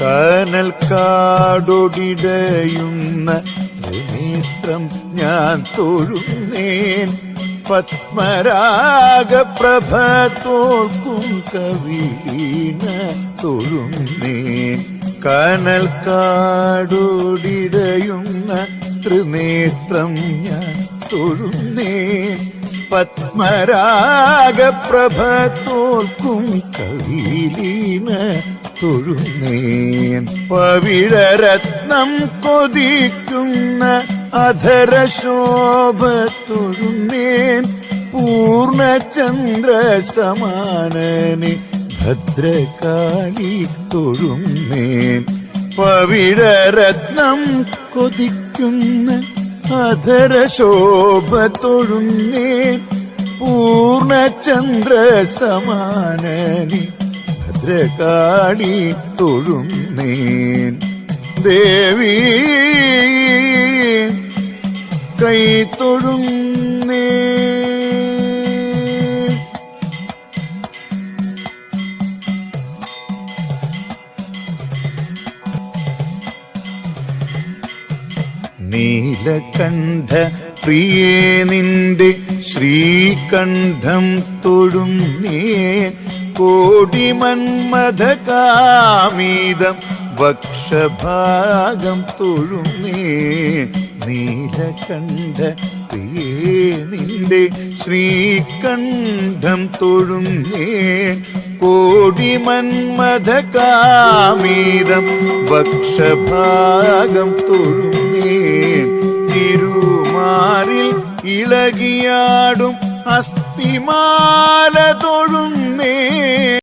കനൽ കാടൊടിടയുന്ന നേത്രം ഞാൻ തൊഴുന്നേൻ. പത്മരാഗപ്രഭ തോൽക്കും കവീണ തൊഴുന്നേൻ. കനൽ കാടൊടിടയുന്ന ത്രിനേത്രം ഞാൻ തൊഴുന്നേൻ. പത്മരാഗപ്രഭ തോൽക്കും കവിലീന തൊഴുന്നേൻ. പവിഴരത്നം കൊതിക്കുന്ന അധരശോഭ തൊഴുന്നേൻ പൂർണചന്ദ്ര സമാനനെ ഭദ്രകാളി തൊഴുന്നേൻ. പവിഴരത്നം കൊതിക്കുന്ന അധരശോഭ തൊഴുന്നേ പൂർണചന്ദ്ര സമാനനി ഭദ്രകാളി തൊഴുന്നേൻ. ദേവി കൈ തൊഴുന്നേ നീലകണ്ഠ പ്രിയേ നിന്റെ ശ്രീകണ്ഠം തൊഴുന്നേ. കോടി മന്മഥകാമീതം വക്ഷഭാഗം തൊഴുന്നേ. നീലകണ്ഠ പ്രിയേ നിന്റെ ശ്രീകണ്ഠം തൊഴുന്നേ. കോടി മന്മഥകാമീതം ഭക്ഷഭാഗം തൊഴുന്നേ. തിരുമാറിൽ ഇളകിയാടും അസ്ഥിമാല തൊഴുന്നേ.